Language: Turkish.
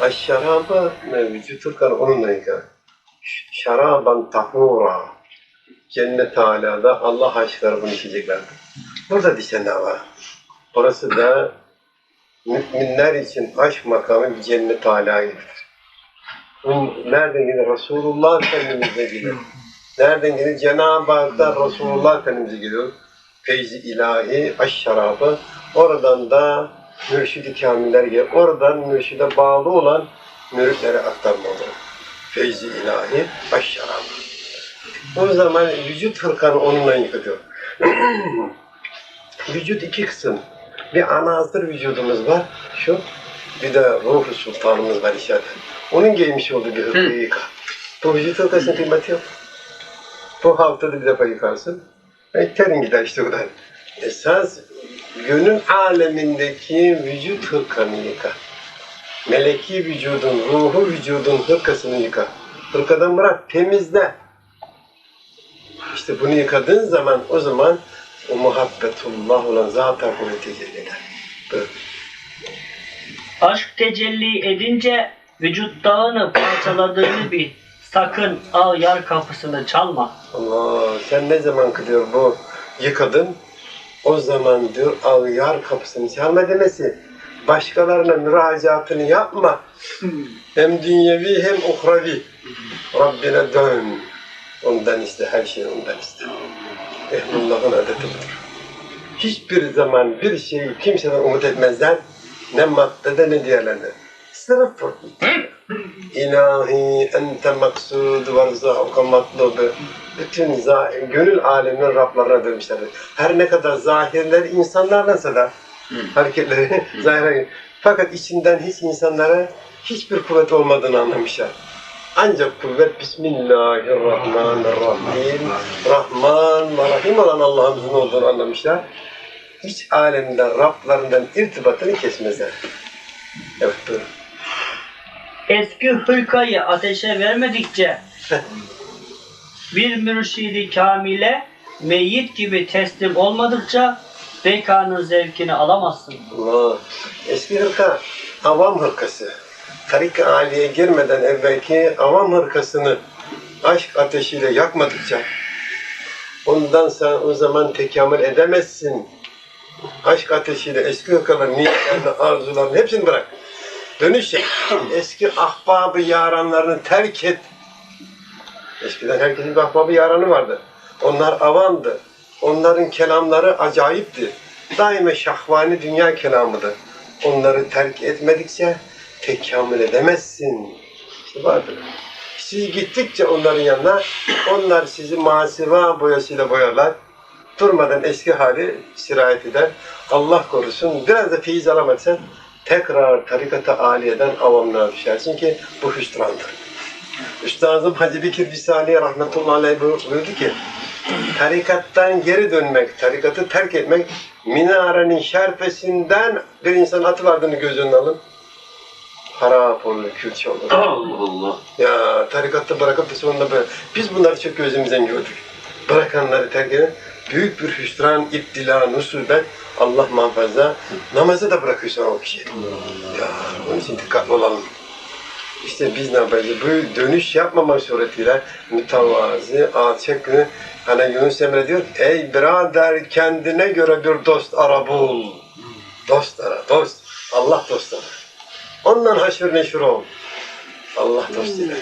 Aşşaraba vücut Türkan onunla yıkar. Şaraban tahura. Cennet Ala'da Allah aşkları bunu içeceklerdi. Burada dişen var. Orası da müminler için aşk makamı bir cennet gibidir. Bu nereden gelir? Resulullah Efendimiz'e gelir. Nereden gelir? Cenab-ı Hak'tan Resulullah Efendimiz'e geliyor. Feyzi ilahi, aş şarabı. Oradan da mürşid-i kamiller gelir. Oradan mürşide bağlı olan müritlere aktarma olur. Feyzi ilahi, aş şarabı. O zaman vücut fırkanı onunla yıkatıyor. vücut iki kısım. Bir ana hazır vücudumuz var. Şu. Bir de ruhu sultanımız var içeride. Onun giymiş olduğu bir hırkayı yıka. Bu vücut hırkasının kıymeti yok. Bu haftada bir defa yıkarsın. E, terin gider işte o kadar. Esas gönül alemindeki vücut hırkanı yıka. Meleki vücudun, ruhu vücudun hırkasını yıka. Hırkadan bırak, temizle. İşte bunu yıkadığın zaman o zaman o muhabbetullah olan zat-ı kuvvet tecelli eder. Böyle. Aşk tecelli edince vücuttağını parçaladığını bil. Sakın al yar kapısını çalma. Allah sen ne zaman kılıyor bu yıkadın o zaman diyor al yar kapısını çalma demesi başkalarına müracaatını yapma. Hem dünyevi hem uhravi Rabbine dön. Ondan iste her şeyi ondan iste. Ehlullah'ın adeti budur. Hiçbir zaman bir şeyi kimseden umut etmezler. Ne maddede ne diğerlerinde sırf İlahi ente maksud ve rızâuka matlubu. Bütün za- gönül aleminin Rablarına dönmüşlerdir. Her ne kadar zahirler insanlardansa da hareketleri zahire fakat içinden hiç insanlara hiçbir kuvvet olmadığını anlamışlar. Ancak kuvvet Bismillahirrahmanirrahim. Rahman ve Rahim olan Allah'ımızın olduğunu anlamışlar. Hiç alemden, Rablarından irtibatını kesmezler. Evet buyurun. Eski hırkayı ateşe vermedikçe bir mürşidi kamile meyyit gibi teslim olmadıkça bekanın zevkini alamazsın. Allah. Eski hırka avam hırkası. Tarik-ı Ali'ye girmeden evvelki avam hırkasını aşk ateşiyle yakmadıkça ondan sen o zaman tekamül edemezsin. Aşk ateşiyle eski hırkaların niyetlerini, arzularını hepsini bırak. Dönüş yap. Eski ahbabı yaranlarını terk et. Eskiden herkesin bir ahbabı yaranı vardı. Onlar avamdı. Onların kelamları acayipti. Daima şahvani dünya kelamıdır. Onları terk etmedikçe tekamül edemezsin. İşte vardır. Siz gittikçe onların yanına, onlar sizi masiva boyasıyla boyarlar. Durmadan eski hali sirayet eder. Allah korusun. Biraz da feyiz alamazsan tekrar tarikata aliyeden avamlığa düşersin ki bu hüsrandır. Üstadım Hacı Bekir Bisani rahmetullahi aleyh buyurdu ki tarikattan geri dönmek, tarikatı terk etmek minarenin şerfesinden bir insan atı vardığını göz önüne alın. Harap olur, külçe olur. Allah Allah. Ya tarikatı bırakıp da sonunda böyle. Biz bunları çok gözümüzden gördük. Bırakanları terk eden büyük bir hüsran, iptila, musibet Allah muhafaza. Namazı da bırakıyorsun o kişi. Ya onun için dikkatli olalım. İşte biz ne yapacağız? Bu dönüş yapmamak suretiyle mütevazi, alçak günü hani Yunus Emre diyor ey birader kendine göre bir dost ara bul. Dost ara, dost. Allah dost. Ondan haşır neşir ol. Allah dost ile.